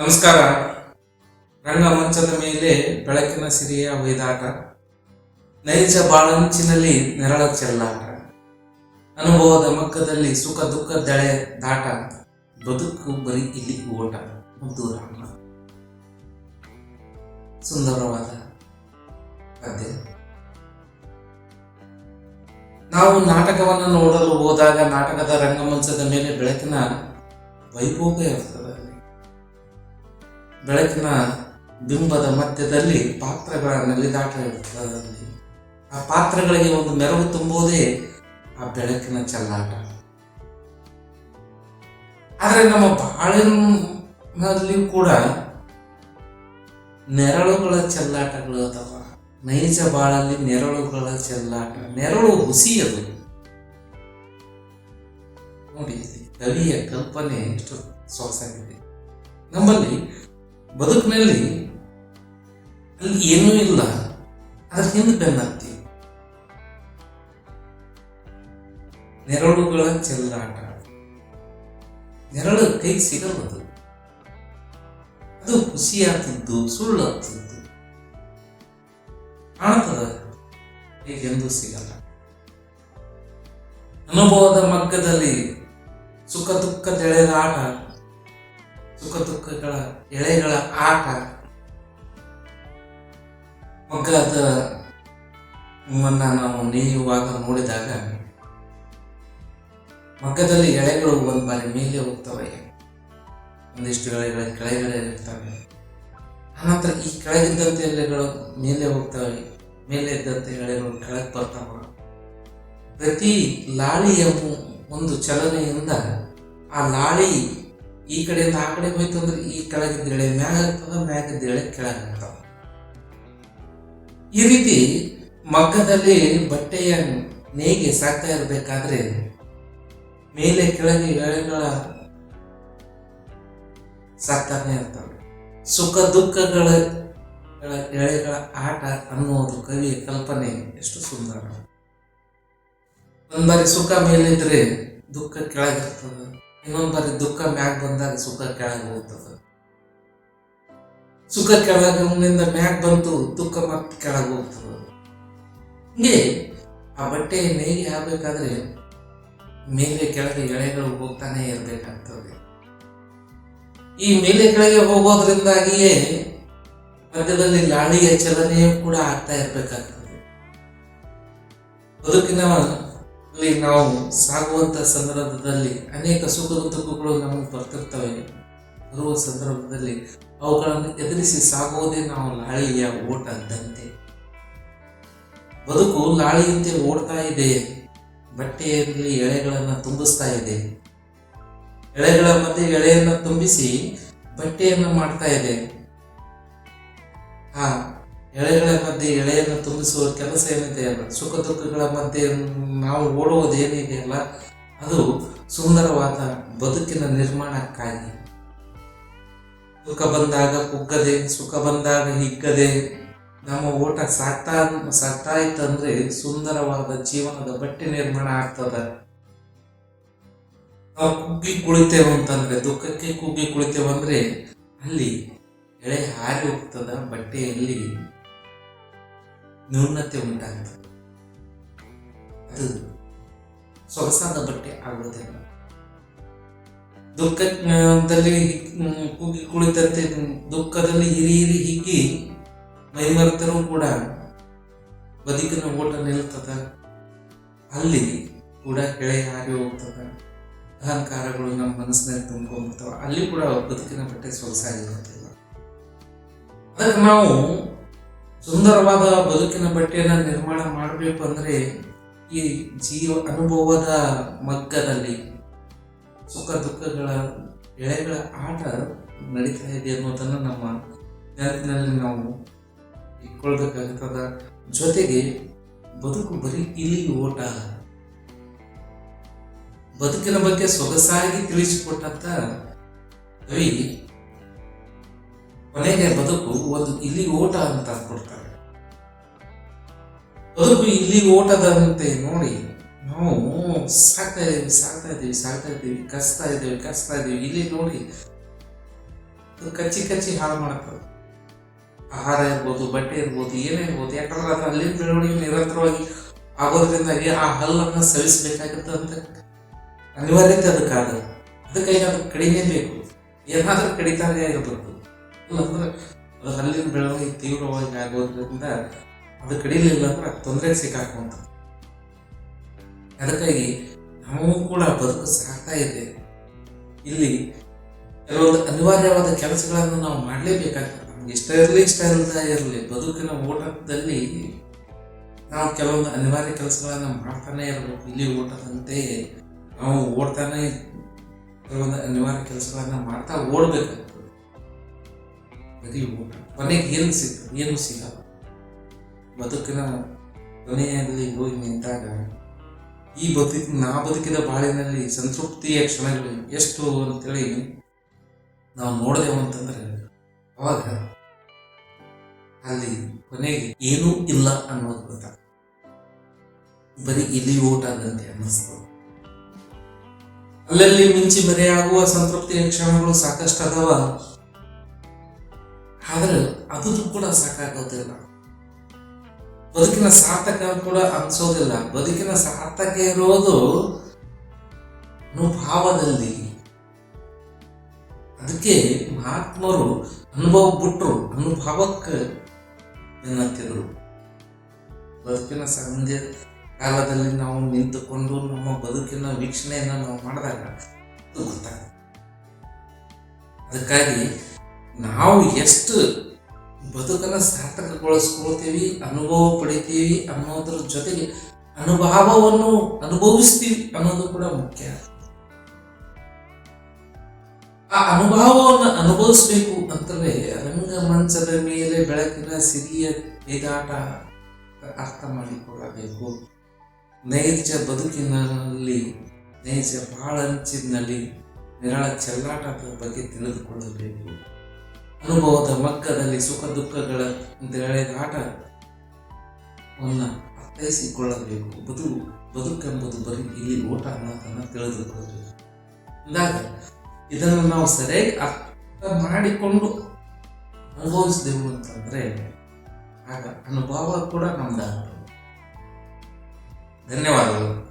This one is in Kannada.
ನಮಸ್ಕಾರ. ರಂಗಮಂಚದ ಮೇಲೆ ಬೆಳಕಿನ ಸಿರಿಯ ಒಯ್ದಾಟ. ನೈಜ ಬಾಳಂಚಿನಲ್ಲಿ ನೆರಳ ಚೆಲ್ಲಾಟ. ಅನುಭವದ ಮಕ್ಕದಲ್ಲಿ ಸುಖ ದುಃಖ ದಳೆ ದಾಟ. ಬದುಕು ಬರೀ ಇಲ್ಲಿ ಓಟ ಮುದ್ದು ರಾಮ ಸುಂದರವಾದ ಪದ್ಯ ನಾವು ನಾಟಕವನ್ನು ನೋಡಲು ಹೋದಾಗ ನಾಟಕದ ರಂಗಮಂಚದ ಮೇಲೆ ಬೆಳಕಿನ ವೈಭೋಗ ಇರ್ತದೆ. ಬೆಳಕಿನ ಬಿಂಬದ ಮಧ್ಯದಲ್ಲಿ ಪಾತ್ರಗಳ ನಲಿದಾಟ ಇರ್ತದೆ ಆ ಪಾತ್ರಗಳಿಗೆ ಒಂದು ನೆರವು ತುಂಬುವುದೇ ಆ ಬೆಳಕಿನ ಚೆಲ್ಲಾಟ. ಆದರೆ ನಮ್ಮ ಬಾಳಿನಲ್ಲಿ ಕೂಡ ನೆರಳುಗಳ ಚೆಲ್ಲಾಟಗಳು ಅಥವಾ ನೈಜ ಬಾಳಲ್ಲಿ ನೆರಳುಗಳ ಚೆಲ್ಲಾಟ. ನೆರಳು ಹುಸಿ ಅದು ನೋಡಿ ಕವಿಯ ಕಲ್ಪನೆ ಎಷ್ಟು ಸೊಗಸಾಗಿದೆ. ನಮ್ಮಲ್ಲಿ ಬದುಕಿನಲ್ಲಿ ಅಲ್ಲಿ ಏನೂ ಇಲ್ಲ. ಅದ್ರ ಹಿಂದೆ ಬೆನ್ನತ್ತಿ. ನೆರಳುಗಳ ಚೆಲ್ಲಾಟ. ನೆರಳು ಕೈ ಸಿಗಲ್ಲದು ಅದು ಖುಷಿ ಆಗ್ತಿದ್ದು ಸುಳ್ಳು ಆಗ್ತಿದ್ದು ಕಾಣ್ತದ ಹೇಗೆಂದೂ ಸಿಗಲ್ಲ. ಅನುಭವದ ಮಗ್ಗದಲ್ಲಿ ಸುಖ ದುಃಖ ತೆಳೆದಾಟ ಸುಖ ದುಃಖಗಳ ಎಳೆಗಳ ಆಟ. ಮಗ್ಗದ ನಿಮ್ಮನ್ನ ನಾವು ನೇಯುವಾಗ ನೋಡಿದಾಗ ಮಗ್ಗದಲ್ಲಿ ಎಳೆಗಳು ಒಂದು ಬಾರಿ ಮೇಲೆ ಹೋಗ್ತವೆ. ಒಂದಿಷ್ಟು ಎಳೆಗಳ ಕೆಳಗಡೆ ಇರ್ತವೆ ಆನಂತರ ಈ ಕೆಳಗಿದ್ದಂತೆ ಎಲೆಗಳು ಮೇಲೆ ಹೋಗ್ತವೆ. ಮೇಲೆ ಇದ್ದಂತೆ ಎಳೆಗಳು ಕೆಳಗೆ ಬರ್ತಾವ. ಪ್ರತಿ ಲಾಳಿಯ ಒಂದು ಚಲನೆಯಿಂದ ಆ ಲಾಳಿ ಈ ಕಡೆಯಿಂದ ಆ ಕಡೆ ಹೋಯ್ತು ಅಂದ್ರೆ ಈ ಕೆಳಗಿದ್ದ ಎಳೆ ಮ್ಯಾಗ ಆಗ್ತದ ಮ್ಯಾಗಿದ್ದ ಎಳೆ ಕೆಳಗಾಗ್ತದ ಈ ರೀತಿ ಮಗ್ಗದಲ್ಲಿ ಬಟ್ಟೆಯ ನೇಯ್ಗೆ ಸಾಕ್ತಾ ಇರಬೇಕಾದ್ರೆ ಮೇಲೆ ಕೆಳಗೆ ಎಳೆಗಳ ಸಾಕ್ತಾನೆ ಇರ್ತವೆ. ಸುಖ ದುಃಖಗಳ ಗಳ ಎಳೆಗಳ ಆಟ ಅನ್ನುವುದು ಕವಿಯ ಕಲ್ಪನೆ. ಎಷ್ಟು ಸುಂದರ. ಒಂದ್ ಬಾರಿ ಸುಖ ಮೇಲಿದ್ರೆ ದುಃಖ ಕೆಳಗಿರ್ತದ. ಇನ್ನೊಂದ್ ದುಃಖ ಮ್ಯಾಗ್ ಬಂದಾಗ ಸುಖ ಕೆಳಗೆ ಹೋಗ್ತದ. ಸುಖ ಕೆಳಗಿಂದ ಮ್ಯಾಗ್ ಬಂತು, ದುಃಖ ಮತ್ತೆ ಕೆಳಗೆ ಹೋಗ್ತದ. ಹಿಂಗೆ ಆ ಬಟ್ಟೆ ನೇಯ್ಗೆ ಆಗ್ಬೇಕಾದ್ರೆ ಮೇಲೆ ಕೆಳಗೆ ಎಳೆಗಳು ಹೋಗ್ತಾನೆ ಇರಬೇಕಾಗ್ತದೆ. ಈ ಮೇಲೆ ಕೆಳಗೆ ಹೋಗೋದ್ರಿಂದಾಗಿಯೇ ಮಧ್ಯದಲ್ಲಿ ಲಾಳಿಯ ಚಲನೆಯೂ ಕೂಡ ಆಗ್ತಾ ಇರಬೇಕಾಗ್ತದೆ. ಬದುಕಿನಲ್ಲಿ ನಾವು ಸಾಗುವಂತ ಸಂದರ್ಭದಲ್ಲಿ ಅನೇಕ ಸುಖ ದುಃಖಗಳು ನಮಗೆ ಬರ್ತಿರ್ತವೆ. ಬರುವ ಸಂದರ್ಭದಲ್ಲಿ ಅವುಗಳನ್ನು ಎದುರಿಸಿ ಸಾಗುವುದೇ ನಾವು ಲಾಳಿಯ ಓಟ ಅಂತಂತೆ ಬದುಕು ಲಾಳಿಯಂತೆ ಓಡ್ತಾ ಇದೆ. ಬಟ್ಟೆಯಲ್ಲಿ ಎಳೆಗಳನ್ನು ತುಂಬಿಸ್ತಾ ಇದೆ. ಎಳೆಗಳ ಮಧ್ಯೆ ಎಳೆಯನ್ನು ತುಂಬಿಸಿ ಬಟ್ಟೆಯನ್ನು ಮಾಡ್ತಾ ಇದೆ. ಆ ಎಳೆಗಳ ಮಧ್ಯೆ ಎಳೆಯನ್ನು ತುಂಬಿಸುವ ಕೆಲಸ ಏನಿದೆ ಅಲ್ಲ? ಸುಖ ದುಃಖಗಳ ಮಧ್ಯೆ ನಾವು ಓಡುವುದೇನಿದೆಯಲ್ಲ ಅದು ಸುಂದರವಾದ ಬದುಕಿನ ನಿರ್ಮಾಣಕ್ಕಾಗಿ. ದುಃಖ ಬಂದಾಗ ಕುಗ್ಗದೆ, ಸುಖ ಬಂದಾಗ ಹಿಗ್ಗದೆ, ನಮ್ಮ ಓಟ ಸಾಕ್ತಾ ಸಾಕ್ತಾ ಇತ್ತಂದ್ರೆ ಸುಂದರವಾದ ಜೀವನದ ಬಟ್ಟೆ ನಿರ್ಮಾಣ ಆಗ್ತದ. ನಾವು ಕುಗ್ಗಿ ಕುಳಿತೇವೆ ಅಂತಂದ್ರೆ, ದುಃಖಕ್ಕೆ ಕುಗ್ಗಿ ಕುಳಿತೇವೆ ಅಂದ್ರೆ ಅಲ್ಲಿ ಎಳೆ ಹಾರಿ ಹೋಗ್ತದ, ಬಟ್ಟೆಯಲ್ಲಿ ನ್ಯೂನತೆ ಉಂಟಾಗುತ್ತೆ ಅದು ಸೊಗಸಾದ ಬಟ್ಟೆ ಆಗುವುದಿಲ್ಲ ದುಃಖದಲ್ಲಿ ಕೂಗಿ ಕುಳಿತಂತೆ ದುಃಖದಲ್ಲಿ ಹಿರಿ ಹಿರಿ ಹಿಗ್ಗಿ ಮೈಮರೆತರೂ ಕೂಡ ಬದುಕಿನ ಓಟ ನಿಲ್ತದ ಅಲ್ಲಿ ಕೂಡ ಕೆಳೆ ಹಾರಿ ಹೋಗ್ತದ ಅಹಂಕಾರಗಳು ನಮ್ಮ ಮನಸ್ಸಿನಲ್ಲಿ ತುಂಬಿಕೊಂಡಿರ್ತವೆ. ಅಲ್ಲಿ ಕೂಡ ಬದುಕಿನ ಬಟ್ಟೆ ಸೊಗಸಾಗಿರುತ್ತಿಲ್ಲ ಅದಕ್ಕೆ ನಾವು ಸುಂದರವಾದ ಬದುಕಿನ ಬಟ್ಟೆಯನ್ನು ನಿರ್ಮಾಣ ಮಾಡಬೇಕು ಅಂದರೆ ಈ ಜೀವ ಅನುಭವದ ಮಗ್ಗದಲ್ಲಿ ಸುಖ ದುಃಖಗಳ ಎಳೆಗಳ ಆಟ ನಡೀತಾ ಇದೆ ಅನ್ನೋದನ್ನು ನಮ್ಮ ನೆನಪಿನಲ್ಲಿ ನಾವು ಇಟ್ಕೊಳ್ಬೇಕಾಗ್ತದ. ಜೊತೆಗೆ ಬದುಕು ಬರೀ ಇಲ್ಲಿ ಓಟ. ಬದುಕಿನ ಬಗ್ಗೆ ಸೊಗಸಾಗಿ ತಿಳಿಸಿಕೊಟ್ಟಂತ ಕವಿ ಕೊನೆಗೆ ಬದುಕು ಒಂದು ಇಲ್ಲಿ ಓಟ ಅಂತ ಕೊಡ್ತಾರೆ. ಬದುಕು ಇಲ್ಲಿ ಓಟದಂತೆ ನೋಡಿ, ನಾವು ಸಾಕ್ತಾ ಇದ್ದೀವಿ ಸಾಕ್ತಾ ಇದ್ದೀವಿ ಸಾಕ್ತಾ ಇದ್ದೀವಿ ಕಸ್ತಾ ಇದ್ದೀವಿ ಕಸ್ತಾ ಇದ್ದೀವಿ. ಇಲ್ಲಿ ನೋಡಿ ಕಚ್ಚಿ ಕಚ್ಚಿ ಹಾಳು ಮಾಡ್ತದೆ. ಆಹಾರ ಇರ್ಬೋದು, ಬಟ್ಟೆ ಇರ್ಬೋದು, ಏನೇ ಇರ್ಬೋದು, ಯಾಕಂದ್ರೆ ಅದು ಅಲ್ಲಿನ ಬೆಳವಣಿಗೆ ನಿರಂತರವಾಗಿ ಆಗೋದ್ರಿಂದ ಆ ಹಲ್ಲನ್ನು ಸವಿಸಬೇಕಾಗುತ್ತೆ ಅಂತ ಅನಿವಾರ್ಯತೆ ಅದಕ್ಕಾಗ ಅದಕ್ಕೆ ಅದು ಕಡಿಮೆ ಬೇಕು. ಏನಾದರೂ ಕಡಿತಾನೇ ಇರಬೇಕು. ಇಲ್ಲಾಂದ್ರೆ ಅದು ಹಲ್ಲಿನ ಬೆಳವಣಿಗೆ ತೀವ್ರವಾಗಿ ಆಗೋದ್ರಿಂದ ಅದು ಕಡಿಲಿಲ್ಲ ಅಂದ್ರೆ ತೊಂದರೆ ಸಿಕ್ಕಾಕುವಂತ ಅದಕ್ಕಾಗಿ ನಾವು ಕೂಡ ಬದುಕು ಸಾಕ್ತಾ ಇದೆ. ಇಲ್ಲಿ ಕೆಲವೊಂದು ಅನಿವಾರ್ಯವಾದ ಕೆಲಸಗಳನ್ನು ನಾವು ಮಾಡಲೇಬೇಕಾಗ್ತದೆ. ನಮ್ಗೆ ಇಷ್ಟ ಇರಲಿ ಇಷ್ಟ ಇಲ್ಲದ ಇರಲಿ, ಬದುಕಿನ ಓಟದಲ್ಲಿ ನಾವು ಕೆಲವೊಂದು ಅನಿವಾರ್ಯ ಕೆಲಸಗಳನ್ನು ಮಾಡ್ತಾನೆ ಇರಬೇಕು. ಇಲ್ಲಿ ಓಟದಂತೆ ನಾವು ಓಡ್ತಾನೆ ಕೆಲವೊಂದು ಅನಿವಾರ್ಯ ಕೆಲಸಗಳನ್ನು ಮಾಡ್ತಾ ಓಡ್ಬೇಕಾಗ್ತದೆ ಬರೀ ಊಟ ಕೊನೆಗೆ ಏನು ಸಿಗ್ತದೆ ಏನು ಸಿಗಲ್ಲ. ಬದುಕಿನ ಕೊನೆಯಲ್ಲಿ ಹೋಗಿ ನಿಂತಾಗ ಈ ಬದು ನಾ ಬದುಕಿದ ಬಾಳಿನಲ್ಲಿ ಸಂತೃಪ್ತಿಯ ಕ್ಷಣಗಳು ಎಷ್ಟು ಅಂತೇಳಿ ನಾವು ನೋಡಿದೆವು ಅಂತಂದ್ರೆ, ಅವಾಗ ಅಲ್ಲಿ ಕೊನೆಗೆ ಏನೂ ಇಲ್ಲ ಅನ್ನೋದು ಗೊತ್ತ. ಬರೀ ಇಲ್ಲಿ ಊಟ ಆಗಂತೆ ಅನ್ನಿಸ್ತದೆ ಅಲ್ಲಲ್ಲಿ ಮಿಂಚಿ ಮರೆಯಾಗುವ ಸಂತೃಪ್ತಿಯ ಕ್ಷಣಗಳು ಸಾಕಷ್ಟು ಅದಾವ. ಆದ್ರೆ ಅದು ಕೂಡ ಸಾಕಾಗೋದಿಲ್ಲ. ಬದುಕಿನ ಸಾರ್ಥಕ ಕೂಡ ಅನ್ಸೋದಿಲ್ಲ. ಬದುಕಿನ ಸಾರ್ಥಕ ಇರೋದು ಅನುಭಾವದಲ್ಲಿ ಅದಕ್ಕೆ ಮಹಾತ್ಮರು ಅನುಭವ ಬಿಟ್ರು ಅನುಭವಕ್ಕೆ ಎನ್ನುತ್ತಿದ್ರು ಬದುಕಿನ ಸಂಧ್ಯ ಕಾಲದಲ್ಲಿ ನಾವು ನಿಂತುಕೊಂಡು ನಮ್ಮ ಬದುಕಿನ ವೀಕ್ಷಣೆಯನ್ನು ನಾವು ಮಾಡಿದಾಗ ಅದಕ್ಕಾಗಿ ನಾವು ಎಷ್ಟು ಬದುಕನ್ನು ಸಾರ್ಥಕಗೊಳಿಸ್ಕೊಳ್ತೀವಿ, ಅನುಭವ ಪಡಿತೀವಿ ಅನ್ನೋದ್ರ ಜೊತೆಗೆ ಅನುಭವವನ್ನು ಅನುಭವಿಸ್ತೀವಿ ಅನ್ನೋದು ಕೂಡ ಮುಖ್ಯ. ಆ ಅನುಭವವನ್ನು ಅನುಭವಿಸ್ಬೇಕು ಅಂತಂದ್ರೆ ರಂಗಮಂಚದ ಮೇಲೆ ಬೆಳಕಿನ ಸಿರಿಯ ಬೇಗಾಟ ಅರ್ಥ ಮಾಡಿಕೊಳ್ಳಬೇಕು. ನೈಜ ಬದುಕಿನಲ್ಲಿ, ನೈಜ ಬಾಳಂಚಿನಲ್ಲಿ ನಿರಳ ಚೆಲ್ಲಾಟದ ಬಗ್ಗೆ ತಿಳಿದುಕೊಳ್ಳಬೇಕು. ಅನುಭವದ ಮಗ್ಗದಲ್ಲಿ ಸುಖ ದುಃಖಗಳ ಎಳೆದಾಟವನ್ನು ಅರ್ಥೈಸಿಕೊಳ್ಳಬೇಕು. ಬದುಕು, ಬದುಕೆಂಬುದು ಬರೀ ಇಲ್ಲಿ ಓಟ ಅನ್ನೋದನ್ನು ತಿಳಿದುಕೊಳ್ಳಬೇಕು. ಅಂದಾಗ ಇದನ್ನು ನಾವು ಸರಿಯಾಗಿ ಅರ್ಥ ಮಾಡಿಕೊಂಡು ಅನುಭವಿಸಿದೆವು ಅಂತಂದರೆ ಆಗ ಅನುಭವ ಕೂಡ ನಮ್ದಾಗ್ತದೆ. ಧನ್ಯವಾದಗಳು.